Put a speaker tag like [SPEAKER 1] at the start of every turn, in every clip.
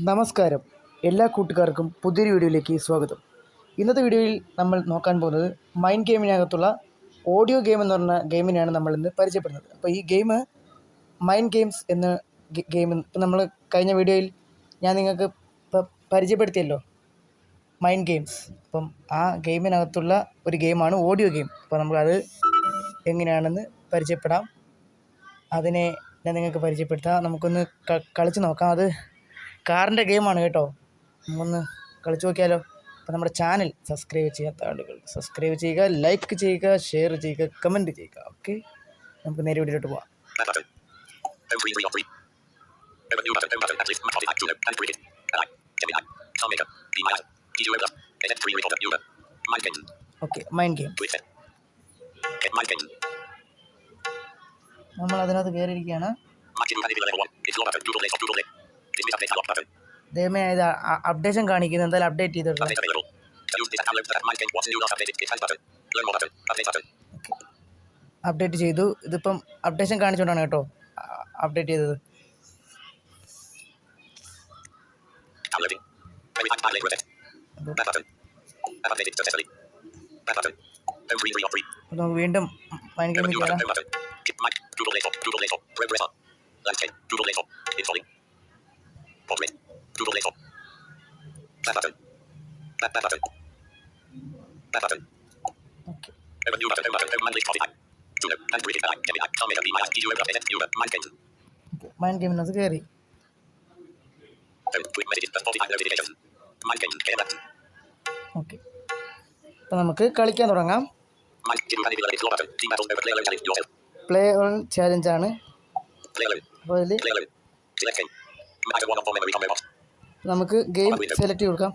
[SPEAKER 1] നമസ്കാരം. എല്ലാ കൂട്ടുകാർക്കും പുതിയൊരു വീഡിയോയിലേക്ക് സ്വാഗതം. ഇന്നത്തെ വീഡിയോയിൽ നമ്മൾ നോക്കാൻ പോകുന്നത് മൈൻഡ് ഗെയിമിനകത്തുള്ള ഓഡിയോ ഗെയിം എന്ന് പറഞ്ഞ ഗെയിമിനെയാണ് നമ്മൾ ഇന്ന് പരിചയപ്പെടുന്നത്. അപ്പോൾ ഈ ഗെയിം മൈൻഡ് ഗെയിംസ് എന്ന ഗെയിം ഇപ്പം നമ്മൾ കഴിഞ്ഞ വീഡിയോയിൽ ഞാൻ നിങ്ങൾക്ക് പരിചയപ്പെടുത്തിയല്ലോ. മൈൻഡ് ഗെയിംസ് അപ്പം ആ ഗെയിമിനകത്തുള്ള ഒരു ഗെയിമാണ് ഓഡിയോ ഗെയിം അപ്പോൾ നമുക്കത് എങ്ങനെയാണെന്ന് പരിചയപ്പെടാം. അതിനെ ഞാൻ നിങ്ങൾക്ക് പരിചയപ്പെടുത്താം. നമുക്കൊന്ന് കളിച്ച് നോക്കാം. അത് കാറിന്റെ ഗെയിമാണ് കേട്ടോ. ഒന്ന് കളിച്ചു നോക്കിയാലോ. അപ്പോൾ നമ്മുടെ ചാനൽ സബ്സ്ക്രൈബ് ചെയ്യാത്ത ആളുകൾ സബ്സ്ക്രൈബ് ചെയ്യുക ലൈക്ക് ചെയ്യുക ഷെയർ ചെയ്യുക കമന്റ് ചെയ്യുക. ഓക്കെ നമുക്ക് നേരെ വീട്ടിലോട്ട് പോവാം. നമ്മൾ അതിനകത്ത് കയറിയിരിക്കുകയാണ്. ദൈവമേ ഇത് അപ്ഡേഷൻ കാണിക്കുന്നത് എന്തായാലും അപ്ഡേറ്റ്
[SPEAKER 2] button.
[SPEAKER 1] അപ്ഡേറ്റ് ചെയ്തു ഇതിപ്പം അപ്ഡേഷൻ കാണിച്ചുകൊണ്ടാണ് കേട്ടോ അപ്ഡേറ്റ് ചെയ്തത് നമുക്ക് വീണ്ടും mind
[SPEAKER 2] Home Portrait. Google Play Back button. Back, back button. Back button.
[SPEAKER 1] Okay.
[SPEAKER 2] Open new button. Home button. Home manage Spotify. Juno. And created by Gemini. Songmaker. Be my. Easy web app. Edit. Uber. Mind game.
[SPEAKER 1] Mind game ഗെയിമിനകത്ത്
[SPEAKER 2] scary. Quick messages. Spotify notifications. Mind game. Get back.
[SPEAKER 1] Okay. അപ്പോൾ നമുക്ക് കളിക്കാൻ തുടങ്ങാം
[SPEAKER 2] game.
[SPEAKER 1] Play on ചാലഞ്ചാണ് അപ്പോൾ അതിൽ നമുക്ക് game select കൊടുക്കാം.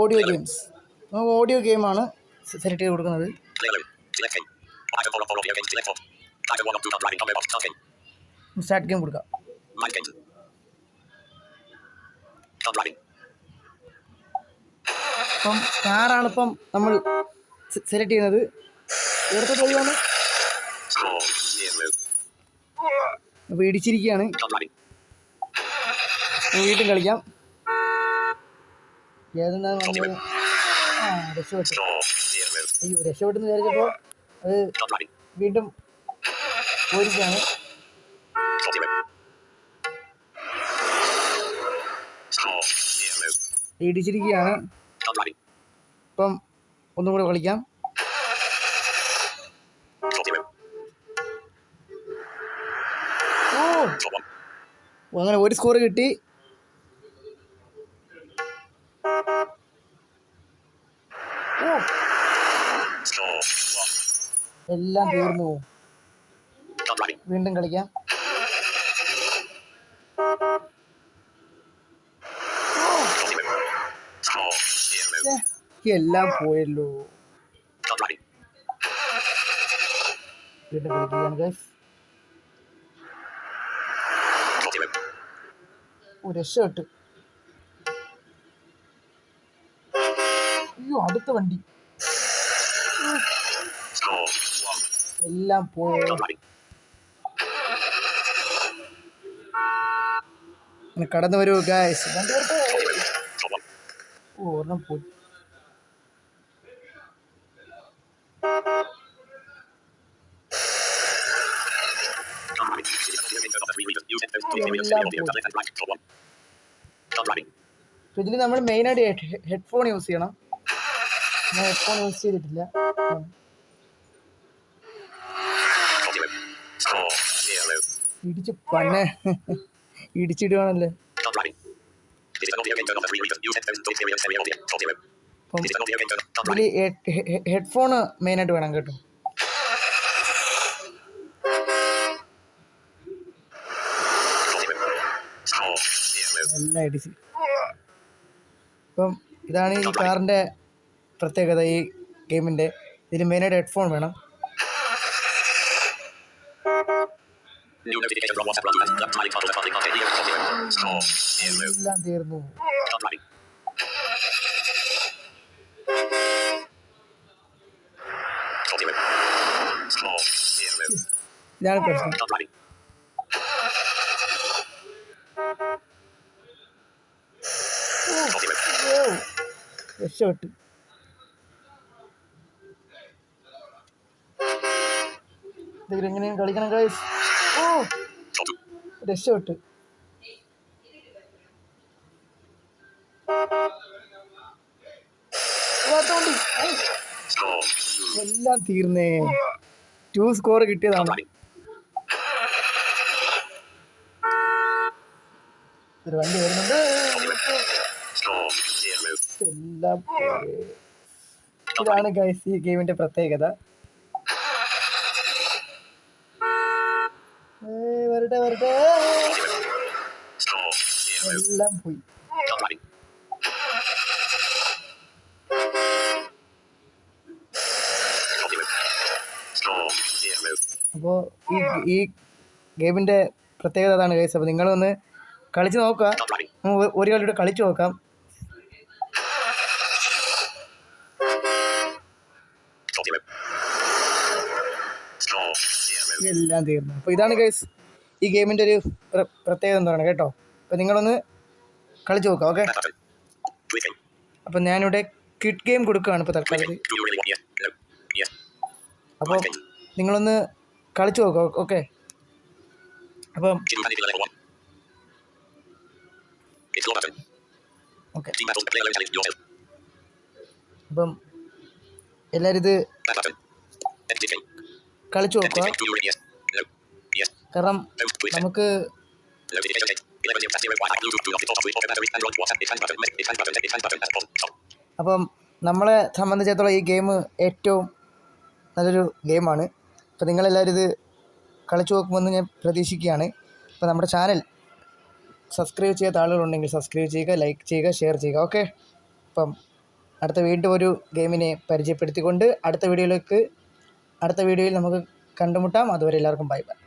[SPEAKER 1] Audio games audio game ആണ് സെലക്ട് ചെയ്ത് കൊടുക്കുന്നത്. സ്റ്റാർട്ട് ഗെയിം കൊടുക്കാം. അപ്പം കാറാണ് ഇപ്പം നമ്മൾ സെലക്ട് ചെയ്യുന്നത്.
[SPEAKER 2] എവിടുത്തെ തൊഴിലാണ്.
[SPEAKER 1] ഇനി വീണ്ടും കളിക്കാം നമ്മൾ ആ രക്ഷപ്പെട്ടു. അയ്യോ രക്ഷപ്പെട്ടെന്ന് വിചാരിച്ചപ്പോൾ അത്. വീണ്ടും പോയിരിക്കുകയാണ്. ഇടിച്ചിരിക്കുകയാണ് ഇപ്പം ഒന്നും കൂടെ കളിക്കാം അങ്ങനെ ഒരു സ്കോർ കിട്ടി. എല്ലാം തീർന്നു. പോകും വീണ്ടും കളിക്കാം. എല്ലാം പോയല്ലോ. വീണ്ടും കളിക്കുകയാണ് ഗൈസ് രക്ഷപ്പെട്ട് അയ്യോ അടുത്ത വണ്ടി എല്ലാം പോയോ. കടന്നു വരൂ
[SPEAKER 2] ഗായ്സ്.
[SPEAKER 1] ഓ ഒരെണ്ണം പോയി അപ്പോൾ ഇതിൽ നമ്മൾ മെയിനായിട്ട് ഹെഡ്ഫോൺ യൂസ് ചെയ്യണം. ഞാൻ ഹെഡ്ഫോൺ യൂസ് ചെയ്തിട്ടില്ല. ഇടിച്ച് പന്നെ. ഇടിച്ചിടുവാണല്ലേ.
[SPEAKER 2] Car
[SPEAKER 1] മെയിനായിട്ട് വേണം
[SPEAKER 2] is
[SPEAKER 1] എല്ലാം ഇടിച്ച് അപ്പം ഇതാണ് ഈ കാറിന്റെ പ്രത്യേകത ഈ ഗെയിമിന്റെ. ഇതിന് മെയിനായിട്ട് ഹെഡ്ഫോൺ വേണം. ഇതാണ് പ്രശ്നം. രക്ഷപ്പെട്ട്. എങ്ങനെയും കളിക്കണം ഗൈസ് ഓ രക്ഷപ്പെട്ടു. എല്ലാം തീർന്നേ. ടു സ്കോർ കിട്ടിയതാണ്. ഒരു വണ്ടി വരുന്നുണ്ട്. എല്ലാം. ഇതാണ് ഗൈസ് ഈ ഗെയിമിന്റെ പ്രത്യേകത വരട്ടെ വരട്ടെ എല്ലാം പോയി. അപ്പോൾ ഈ ഈ ഗെയിമിന്റെ പ്രത്യേകത അതാണ് ഗൈസ് അപ്പോൾ നിങ്ങളൊന്ന് കളിച്ച് നോക്കുക. ഒരു കളിയുടെ കളിച്ച് നോക്കാം എല്ലാം തീർന്നു അപ്പോൾ ഇതാണ് ഗൈസ് ഈ ഗെയിമിന്റെ ഒരു പ്രത്യേകത എന്ന് പറയുന്നത് കേട്ടോ അപ്പോൾ നിങ്ങളൊന്ന് കളിച്ച് നോക്കാം ഓക്കെ. അപ്പോൾ ഞാനിവിടെ കിഡ് ഗെയിം കൊടുക്കുകയാണ് ഇപ്പോൾ തൽക്കാലത്ത്. അപ്പോൾ നിങ്ങളൊന്ന് കളിച്ച് നോക്കാം ഓക്കെ അപ്പം. അപ്പം എല്ലാവരും ഇത് കളിച്ച് നോക്കുക. കാരണം. നമുക്ക്
[SPEAKER 2] Notification date. 11 zero zero one. Bluetooth. Do not install software or battery. Android. WhatsApp. Expand button. Message. Expand button. Expand button. At home. Stop.
[SPEAKER 1] അപ്പം നമ്മളെ സംബന്ധിച്ചിടത്തോളം ഈ ഗെയിം ഏറ്റവും നല്ലൊരു ഗെയിമാണ് അപ്പോൾ നിങ്ങളെല്ലാവരും ഇത് കളിച്ചു നോക്കുമെന്ന് ഞാൻ പ്രതീക്ഷിക്കുകയാണ് അപ്പോൾ നമ്മുടെ ചാനൽ സബ്സ്ക്രൈബ് ചെയ്യാത്ത ആളുകളുണ്ടെങ്കിൽ സബ്സ്ക്രൈബ് ചെയ്യുക ലൈക്ക് ചെയ്യുക ഷെയർ ചെയ്യുക ഓക്കെ അപ്പം അടുത്ത വീണ്ടും ഒരു ഗെയിമിനെ പരിചയപ്പെടുത്തിക്കൊണ്ട് അടുത്ത വീഡിയോയിലേക്ക് അടുത്ത വീഡിയോയിൽ നമുക്ക് കണ്ടുമുട്ടാം. അതുവരെ എല്ലാവർക്കും ബൈ ബൈ.